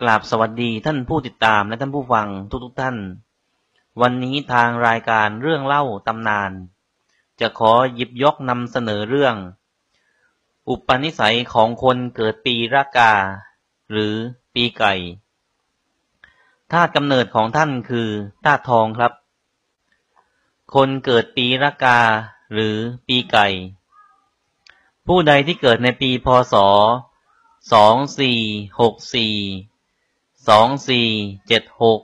กราบสวัสดีท่านผู้ติดตามและท่านผู้ฟังทุกๆทท่าน วันนี้ทางรายการเรื่องเล่าตำนาน จะขอหยิบยกนำเสนอเรื่อง อุปนิสัยของคนเกิดปีรากา หรือปีไก่ธาตุกำเนิดของท่านคือธาตุทองครับ คนเกิดปีรากา หรือปีไก่ ผู้ใดที่เกิดในปีพศสองสี่หกสี่ สองสี่เจ็ดหก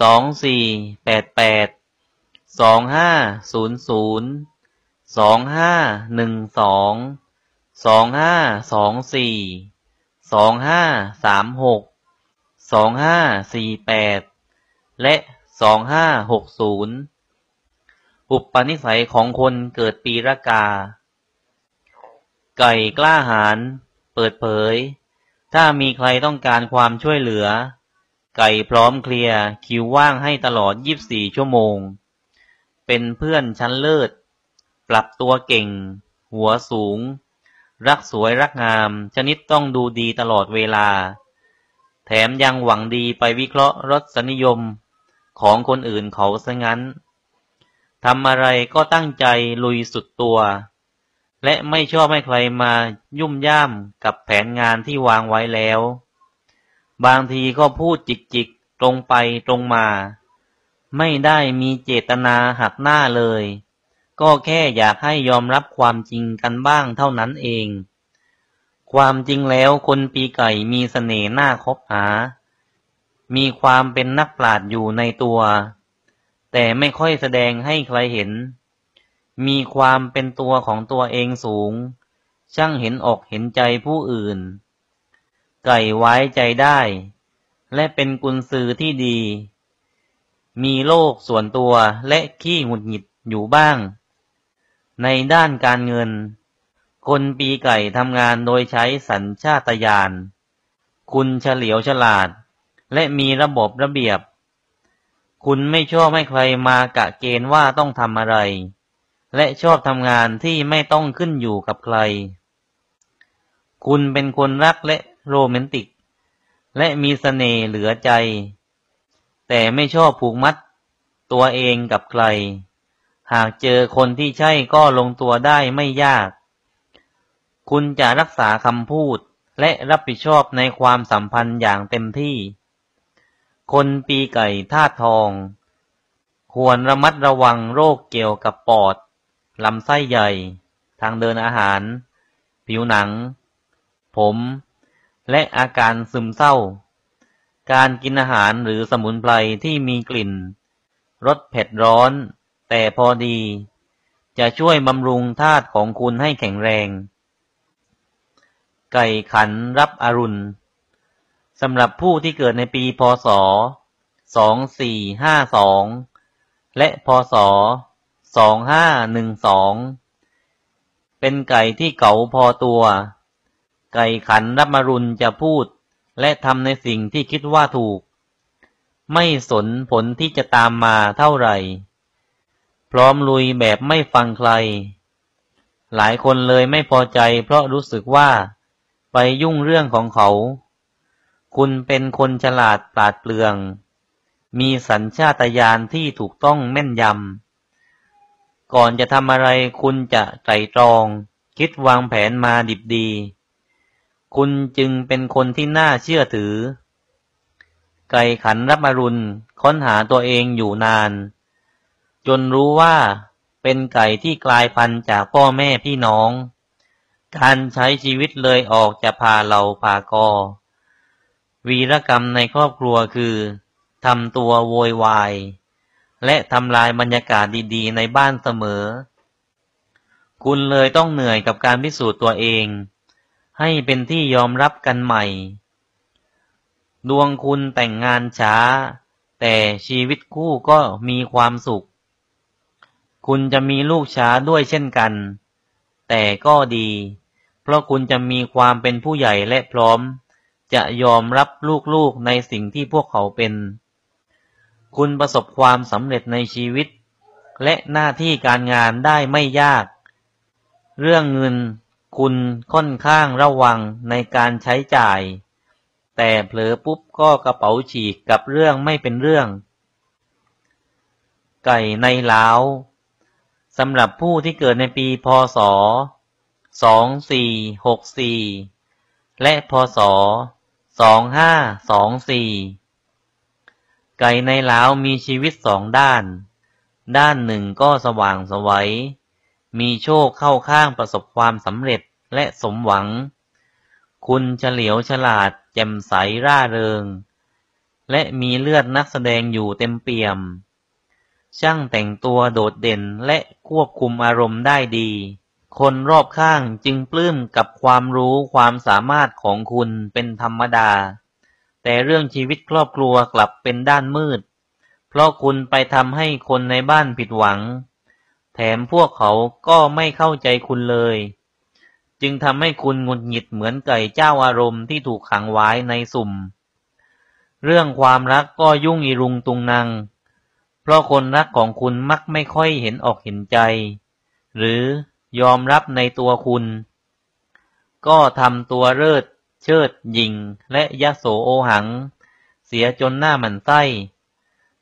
สองสี่แปดแปดสองห้าศูนย์ศูนย์สองห้าหนึ่งสองสองห้าสองสี่สองห้าสามหกสองห้าสี่แปดและสองห้าหกศูนย์อุปนิสัยของคนเกิดปีรากา ไก่กล้าหาญเปิดเผย ถ้ามีใครต้องการความช่วยเหลือ ไก่พร้อมเคลียร์คิวว่างให้ตลอด 24 ชั่วโมง เป็นเพื่อนชั้นเลิศ ปรับตัวเก่ง หัวสูง รักสวยรักงาม ชนิดต้องดูดีตลอดเวลา แถมยังหวังดีไปวิเคราะห์รสนิยมของคนอื่นเขาซะงั้นทำอะไรก็ตั้งใจลุยสุดตัว และไม่ชอบให้ใครมายุ่มย่ามกับแผนงานที่วางไว้แล้ว บางทีก็พูดจิกจิกตรงไปตรงมา ไม่ได้มีเจตนาหักหน้าเลย ก็แค่อยากให้ยอมรับความจริงกันบ้างเท่านั้นเอง ความจริงแล้วคนปีไก่มีเสน่ห์น่าคบหา มีความเป็นนักปราชญ์อยู่ในตัว แต่ไม่ค่อยแสดงให้ใครเห็น มีความเป็นตัวของตัวเองสูง ช่างเห็นอกเห็นใจผู้อื่น ไก่ไว้ใจได้ และเป็นกุญซือที่ดี มีโลกส่วนตัวและขี้หงุดหงิดอยู่บ้าง ในด้านการเงิน คนปีไก่ทำงานโดยใช้สัญชาตญาณ คุณเฉลียวฉลาด และมีระบบระเบียบ คุณไม่ชอบให้ใครมากะเกณฑ์ว่าต้องทำอะไร และชอบทำงานที่ไม่ต้องขึ้นอยู่กับใคร คุณเป็นคนรักและโรแมนติก และมีสเสน่ห์เหลือใจ แต่ไม่ชอบผูกมัดตัวเองกับใคร หากเจอคนที่ใช่ก็ลงตัวได้ไม่ยาก คุณจะรักษาคำพูดและรับผิดชอบในความสัมพันธ์อย่างเต็มที่ คนปีไก่ท่าทอง ควรระมัดระวังโรคเกี่ยวกับปอด ลำไส้ใหญ่ ทางเดินอาหาร ผิวหนัง ผม และอาการซึมเศร้า การกินอาหารหรือสมุนไพรที่มีกลิ่น รสเผ็ดร้อน แต่พอดี จะช่วยบำรุงธาตุของคุณให้แข็งแรง ไก่ขันรับอรุณสำหรับผู้ที่เกิดในปีพศ 2452 และพศ สองห้าหนึ่งสองเป็นไก่ที่เก๋าพอตัว ไก่ขันรับมารุนจะพูด และทำในสิ่งที่คิดว่าถูก ไม่สนผลที่จะตามมาเท่าไหร่ พร้อมลุยแบบไม่ฟังใคร หลายคนเลยไม่พอใจเพราะรู้สึกว่าไปยุ่งเรื่องของเขา คุณเป็นคนฉลาดปราดเปลือง มีสัญชาตญาณที่ถูกต้องแม่นยำ ก่อนจะทำอะไรคุณจะไตรตรอง คิดวางแผนมาดิบดี คุณจึงเป็นคนที่น่าเชื่อถือ ไก่ขันรับมารุนค้นหาตัวเองอยู่นาน จนรู้ว่าเป็นไก่ที่กลายพันธุ์จากพ่อแม่พี่น้อง การใช้ชีวิตเลยออกจะพาเราพากอ วีรกรรมในครอบครัวคือทำตัวโวยวาย และทำลายบรรยากาศดีๆ ในบ้านเสมอ คุณเลยต้องเหนื่อยกับการพิสูจน์ตัวเอง ให้เป็นที่ยอมรับกันใหม่ ดวงคุณแต่งงานช้า แต่ชีวิตคู่ก็มีความสุข คุณจะมีลูกช้าด้วยเช่นกัน แต่ก็ดี เพราะคุณจะมีความเป็นผู้ใหญ่และพร้อม จะยอมรับลูกๆในสิ่งที่พวกเขาเป็น คุณประสบความสำเร็จในชีวิต และหน้าที่การงานได้ไม่ยาก เรื่องเงินคุณค่อนข้างระวังในการใช้จ่าย แต่เผลอปุ๊บก็กระเป๋าฉีกกับเรื่องไม่เป็นเรื่อง ไก่ในเล้าสำหรับผู้ที่เกิดในปีพศ 2464 และพศ 2524 ไก่ในเล้ามีชีวิตสองด้าน ด้านหนึ่งก็สว่างสวัย มีโชคเข้าข้างประสบความสำเร็จและสมหวัง คุณเฉลียวฉลาดแจ่มใสร่าเริง และมีเลือดนักแสดงอยู่เต็มเปี่ยม ช่างแต่งตัวโดดเด่นและควบคุมอารมณ์ได้ดี คนรอบข้างจึงปลื้มกับความรู้ความสามารถของคุณเป็นธรรมดา แต่เรื่องชีวิตครอบครัวกลับเป็นด้านมืด เพราะคุณไปทำให้คนในบ้านผิดหวัง แถมพวกเขาก็ไม่เข้าใจคุณเลย จึงทำให้คุณหงุดหงิดเหมือนไก่เจ้าอารมณ์ที่ถูกขังไว้ในสุ่ม เรื่องความรักก็ยุ่งอีรุงตุงนางเพราะคนรักของคุณมักไม่ค่อยเห็นออกเห็นใจ หรือยอมรับในตัวคุณ ก็ทำตัวเลิศ เชิดยิงและยะโสโอหัง เสียจนหน้าหมันไส้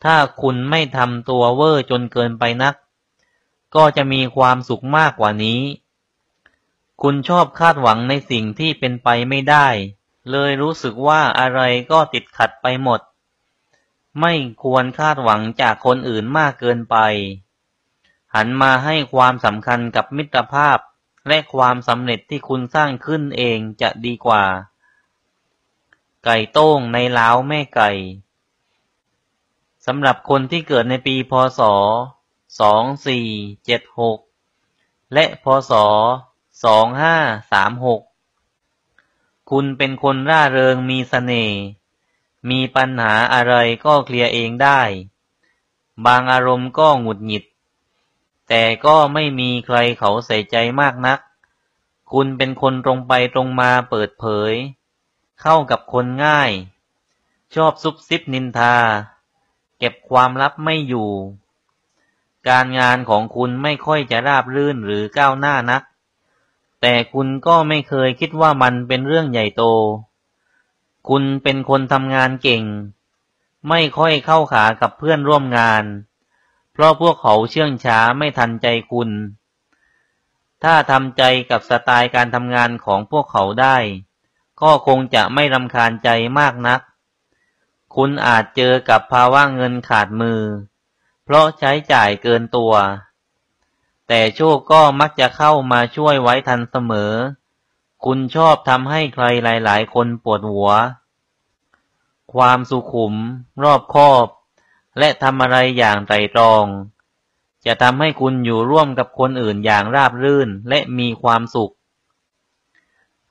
ถ้าคุณไม่ทำตัวเวอร์จนเกินไปนัก ก็จะมีความสุขมากกว่านี้ คุณชอบคาดหวังในสิ่งที่เป็นไปไม่ได้ เลยรู้สึกว่าอะไรก็ติดขัดไปหมด ไม่ควรคาดหวังจากคนอื่นมากเกินไป หันมาให้ความสำคัญกับมิตรภาพ และความสำเร็จที่คุณสร้างขึ้นเองจะดีกว่า ไก่โต้งในล้าวแม่ไก่สำหรับคนที่เกิดในปีพศ 2476 และพศสองห้าสามหกคุณเป็นคนร่าเริงมีสเสน่ห์ มีปัญหาอะไรก็เคลียร์เองได้ บางอารมณ์ก็หงุดหงิด แต่ก็ไม่มีใครเขาใส่ใจมากนัก คุณเป็นคนตรงไปตรงมาเปิดเผย เข้ากับคนง่าย ชอบซุบซิบนินทา เก็บความลับไม่อยู่ การงานของคุณไม่ค่อยจะราบรื่นหรือก้าวหน้านัก แต่คุณก็ไม่เคยคิดว่ามันเป็นเรื่องใหญ่โต คุณเป็นคนทำงานเก่ง ไม่ค่อยเข้าขากับเพื่อนร่วมงาน เพราะพวกเขาเชื่องช้าไม่ทันใจคุณ ถ้าทำใจกับสไตล์การทำงานของพวกเขาได้ ก็คงจะไม่รำคาญใจมากนัก คุณอาจเจอกับภาวะเงินขาดมือ เพราะใช้จ่ายเกินตัว แต่โชคก็มักจะเข้ามาช่วยไว้ทันเสมอ คุณชอบทำให้ใครหลาย ๆ คนปวดหัว ความสุขุม รอบคอบ และทำอะไรอย่างไตรตรอง จะทำให้คุณอยู่ร่วมกับคนอื่นอย่างราบรื่นและมีความสุข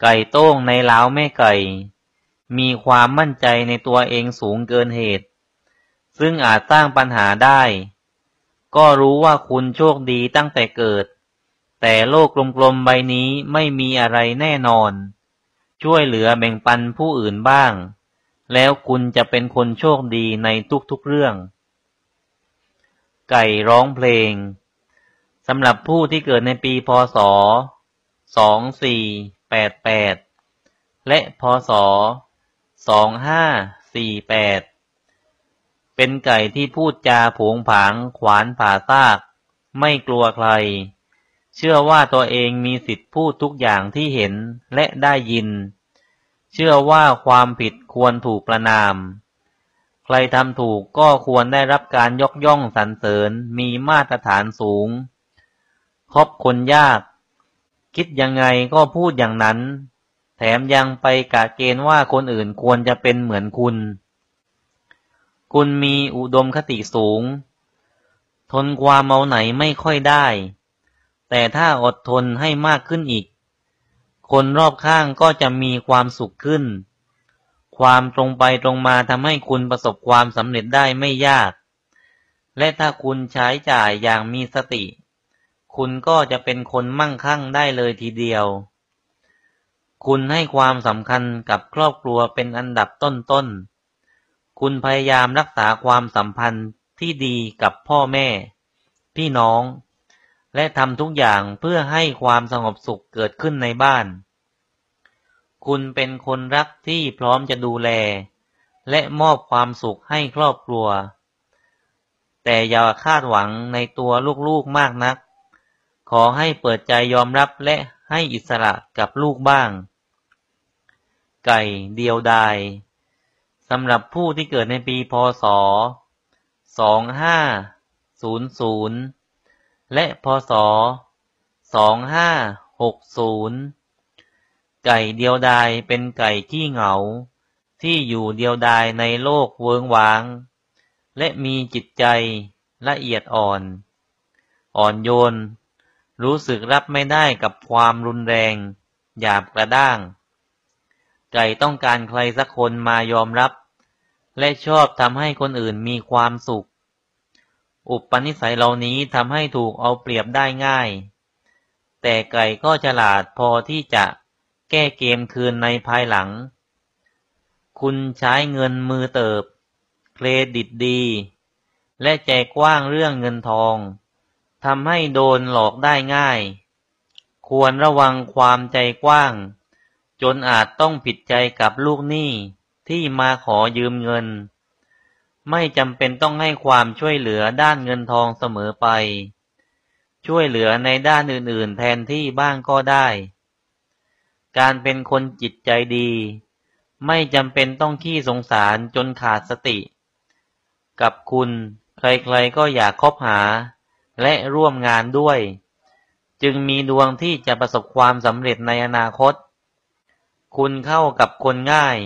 ไก่โต้งในเล้าแม่ไก่ มีความมั่นใจในตัวเองสูงเกินเหตุ ซึ่งอาจสร้างปัญหาได้ ก็รู้ว่าคุณโชคดีตั้งแต่เกิด แต่โลกกลมๆใบนี้ไม่มีอะไรแน่นอน ช่วยเหลือแบ่งปันผู้อื่นบ้างแล้วคุณจะเป็นคนโชคดีในทุกๆเรื่อง ไก่ร้องเพลงสำหรับผู้ที่เกิดในปีพศ 2488 และพศ 2548 เป็นไก่ที่พูดจาผงผางขวานผ่าซาก ไม่กลัวใคร เชื่อว่าตัวเองมีสิทธิพูดทุกอย่างที่เห็นและได้ยิน เชื่อว่าความผิดควรถูกประนาม ใครทำถูกก็ควรได้รับการยกย่องสรรเสริญมีมาตรฐานสูง คบคนยาก คิดยังไงก็พูดอย่างนั้น แถมยังไปกะเกณฑ์ว่าคนอื่นควรจะเป็นเหมือนคุณ คุณมีอุดมคติสูง ทนความเมาไหนไม่ค่อยได้ แต่ถ้าอดทนให้มากขึ้นอีก คนรอบข้างก็จะมีความสุขขึ้น ความตรงไปตรงมาทำให้คุณประสบความสำเร็จได้ไม่ยาก และถ้าคุณใช้จ่ายอย่างมีสติ คุณก็จะเป็นคนมั่งคั่งได้เลยทีเดียว คุณให้ความสำคัญกับครอบครัวเป็นอันดับต้นๆ คุณพยายามรักษาความสัมพันธ์ที่ดีกับพ่อแม่ พี่น้อง และทำทุกอย่างเพื่อให้ความสงบสุขเกิดขึ้นในบ้าน คุณเป็นคนรักที่พร้อมจะดูแล และมอบความสุขให้ครอบครัว แต่อย่าคาดหวังในตัวลูกๆมากนัก ขอให้เปิดใจยอมรับและให้อิสระกับลูกบ้าง ไก่เดียวดายสำหรับผู้ที่เกิดในปีพศ 2500 และพศ 2560 ไก่เดียวดายเป็นไก่ที่เหงา ที่อยู่เดียวดายในโลกเวิงวาง และมีจิตใจละเอียดอ่อน อ่อนโยน รู้สึกรับไม่ได้กับความรุนแรง หยาบกระด้าง ไก่ต้องการใครสักคนมายอมรับ และชอบทำให้คนอื่นมีความสุข อุปนิสัยเหล่านี้ทำให้ถูกเอาเปรียบได้ง่าย แต่ไก่ก็ฉลาดพอที่จะ แก้เกมคืนในภายหลัง คุณใช้เงินมือเติบ เครดิตดี และใจกว้างเรื่องเงินทองทำให้โดนหลอกได้ง่าย ควรระวังความใจกว้าง จนอาจต้องผิดใจกับลูกหนี้ที่มาขอยืมเงิน ไม่จำเป็นต้องให้ความช่วยเหลือด้านเงินทองเสมอไป ช่วยเหลือในด้านอื่นๆแทนที่บ้างก็ได้ การเป็นคนจิตใจดี ไม่จำเป็นต้องขี้สงสารจนขาดสติ กับคุณใครๆก็อยากคบหา และร่วมงานด้วย จึงมีดวงที่จะประสบความสำเร็จในอนาคต คุณเข้ากับคนง่าย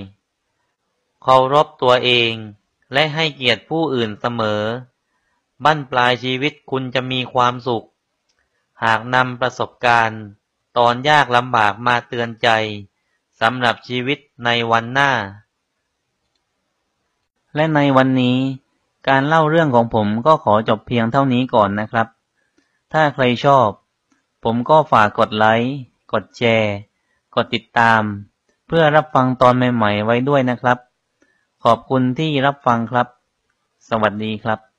เคารพตัวเองและให้เกียรติผู้อื่นเสมอ บั้นปลายชีวิตคุณจะมีความสุข หากนำประสบการณ์ ตอนยากลำบากมาเตือนใจสำหรับชีวิตในวันหน้า และในวันนี้การเล่าเรื่องของผมก็ขอจบเพียงเท่านี้ก่อนนะครับ ถ้าใครชอบ ผมก็ฝากกดไลค์ กดแชร์ กดติดตาม เพื่อรับฟังตอนใหม่ ๆ ไว้ด้วยนะครับ ขอบคุณที่รับฟังครับ สวัสดีครับ